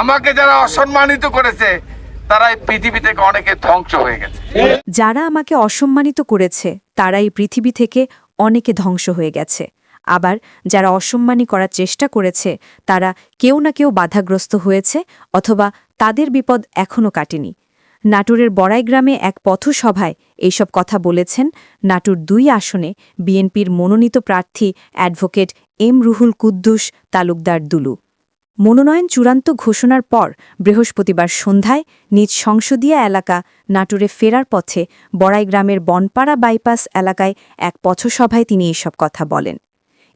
আমাকে যারা অসম্মানিত করেছে, তারা এই পৃথিবী থেকে অনেকে ধ্বংস হয়ে গেছে। যারা আমাকে অসম্মানিত করেছে, তারা এই পৃথিবী থেকে অনেকে ধ্বংস হয়ে গেছে। আবার যারা অসম্মানী করার চেষ্টা করেছে, তারা কেউ না কেউ বাধাগ্রস্ত হয়েছে অথবা তাদের বিপদ এখনও কাটেনি। নাটোরের বড়াই গ্রামে এক পথসভায় এইসব কথা বলেছেন নাটোর দুই আসনে বিএনপির মনোনীত প্রার্থী অ্যাডভোকেট এম রুহুল কুদ্দুস তালুকদার দুলু। মনোনয়ন চূড়ান্ত ঘোষণার পর বৃহস্পতিবার সন্ধ্যায় নিজ সংসদীয় এলাকা নাটোরে ফেরার পথে বড়াই গ্রামের বনপাড়া বাইপাস এলাকায় এক পথসভায় তিনি এসব কথা বলেন।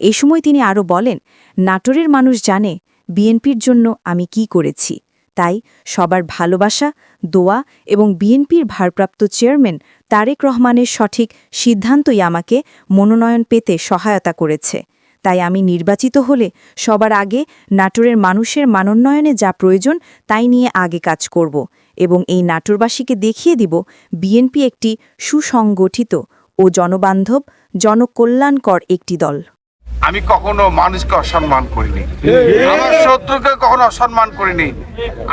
এ সময় তিনি আরও বলেন, নাটোরের মানুষ জানে, বিএনপির জন্য আমি কি করেছি। তাই সবার ভালোবাসা, দোয়া এবং বিএনপির ভারপ্রাপ্ত চেয়ারম্যান তারেক রহমানের সঠিক সিদ্ধান্তই আমাকে মনোনয়ন পেতে সহায়তা করেছে। তাই আমি নির্বাচিত হলে সবার আগে নাটোরের মানুষের মানোন্নয়নে যা প্রয়োজন তাই নিয়ে আগে কাজ করব এবং এই নাটোরবাসীকে দেখিয়ে দিব বিএনপি একটি সুসংগঠিত ও জনবান্ধব জনকল্যাণকর একটি দল। আমি কখনো মানুষকে অসম্মান করিনি। আমার শত্রুকে কখনো অসম্মান করিনি।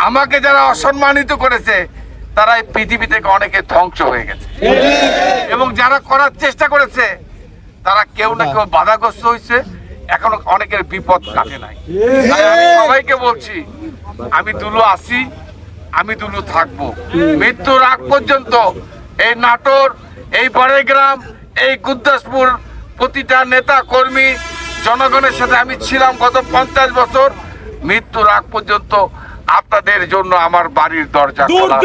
আমাকে যারা অসম্মানিত করেছে তারা এই পৃথিবী থেকে অনেকে ধ্বংস হয়ে গেছে। এবং যারা করার চেষ্টা করেছে তারা কেউ না কেউ বাধাগ্রস্ত হয়েছে। এখনও অনেকের বিপদ কাটে নাই। তাই আমি সবাইকে বলছি আমি দুলু আসি আমি দুলু থাকব। মৃত্যুর আগ পর্যন্ত এই নাটোর এই গ্রাম এই গুদ্দাসপুর প্রতিটা নেতা কর্মী জনগণের সাথে আমি ছিলাম গত পঞ্চাশ বছর। মৃত্যুর আগ পর্যন্ত আপনাদের জন্য আমার বাড়ির দরজা খোলা।